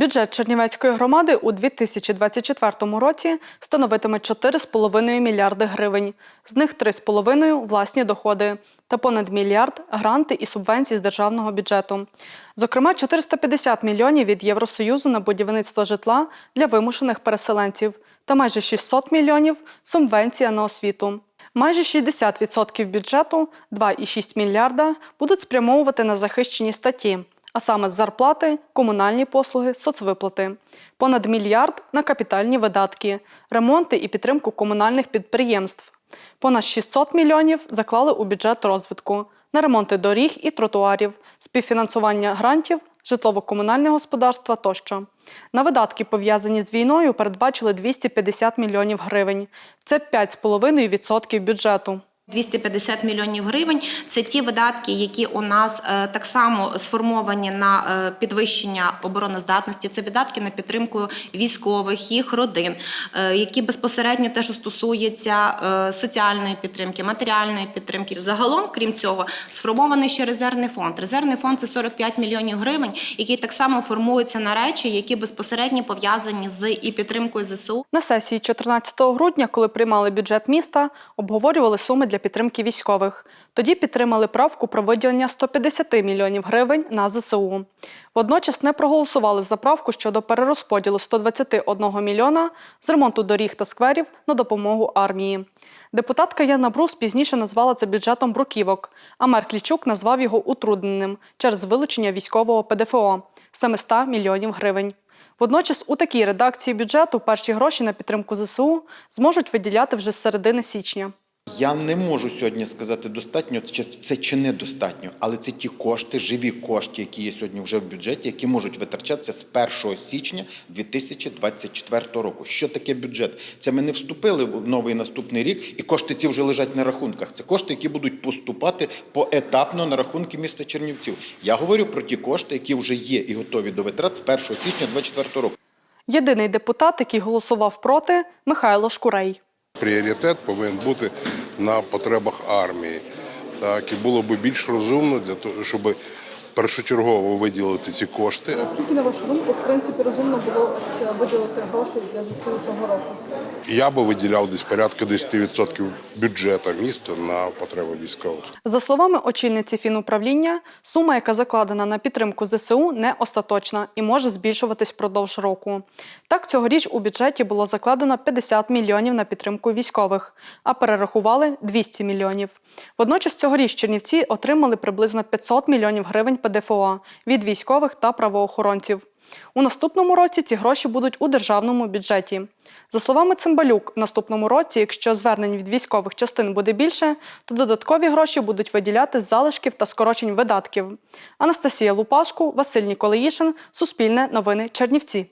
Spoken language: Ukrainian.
Бюджет Чернівецької громади у 2024 році становитиме 4,5 мільярди гривень. З них 3,5 – власні доходи та понад мільярд – гранти і субвенції з державного бюджету. Зокрема, 450 мільйонів від Євросоюзу на будівництво житла для вимушених переселенців та майже 600 мільйонів – субвенція на освіту. Майже 60% бюджету, 2,6 мільярда, будуть спрямовувати на захищені статті, а саме зарплати, комунальні послуги, соцвиплати. Понад мільярд на капітальні видатки, ремонти і підтримку комунальних підприємств. Понад 600 мільйонів заклали у бюджет розвитку на ремонти доріг і тротуарів, співфінансування грантів, житлово-комунальне господарство тощо. На видатки, пов'язані з війною, передбачили 250 мільйонів гривень. Це 5,5% бюджету. 250 мільйонів гривень це ті видатки, які у нас е, так само сформовані на е, підвищення обороноздатності. Це видатки на підтримку військових, їх родин, е, які безпосередньо теж стосуються соціальної підтримки, матеріальної підтримки. Загалом, крім цього, сформований ще резервний фонд. Резервний фонд це 45 мільйонів гривень, який так само формується на речі, які безпосередньо пов'язані з і підтримкою ЗСУ. На сесії 14 грудня, коли приймали бюджет міста, обговорювали суми для підтримки військових. Тоді підтримали правку про виділення 150 мільйонів гривень на ЗСУ. Водночас не проголосували за правку щодо перерозподілу 121 мільйона з ремонту доріг та скверів на допомогу армії. Депутатка Яна Брус пізніше назвала це бюджетом бруківок, а мер Клічук назвав його утрудненим через вилучення військового ПДФО 700 мільйонів гривень. Водночас у такій редакції бюджету перші гроші на підтримку ЗСУ зможуть виділяти вже з середини січня. Я не можу сьогодні сказати достатньо це чи недостатньо, але це ті кошти, живі кошти, які є сьогодні вже в бюджеті, які можуть витрачатися з 1 січня 2024 року. Що таке бюджет? Це ми не вступили в новий наступний рік, і кошти ці вже лежать на рахунках. Це кошти, які будуть поступати поетапно на рахунки міста Чернівців. Я говорю про ті кошти, які вже є і готові до витрат з 1 січня 2024 року. Єдиний депутат, який голосував проти Михайло Шкурей. Пріоритет повинен бути на потребах армії. Так, і було б більш розумно для того, щоб першочергово виділити ці кошти. Наскільки, на вашу думку, в принципі, розумно було виділити гроші для ЗСУ цього року? Я би виділяв десь порядка 10% бюджету міста на потреби військових. За словами очільниці фінуправління, сума, яка закладена на підтримку ЗСУ, не остаточна і може збільшуватись впродовж року. Так, цьогоріч у бюджеті було закладено 50 мільйонів на підтримку військових, а перерахували 200 мільйонів. Водночас цьогоріч Чернівці отримали приблизно 500 мільйонів гривень ПДФО від військових та правоохоронців. У наступному році ці гроші будуть у державному бюджеті. За словами Цимбалюк, в наступному році, якщо звернень від військових частин буде більше, то додаткові гроші будуть виділяти з залишків та скорочень видатків. Анастасія Лупашку, Василь Ніколаїшин, Суспільне новини Чернівці.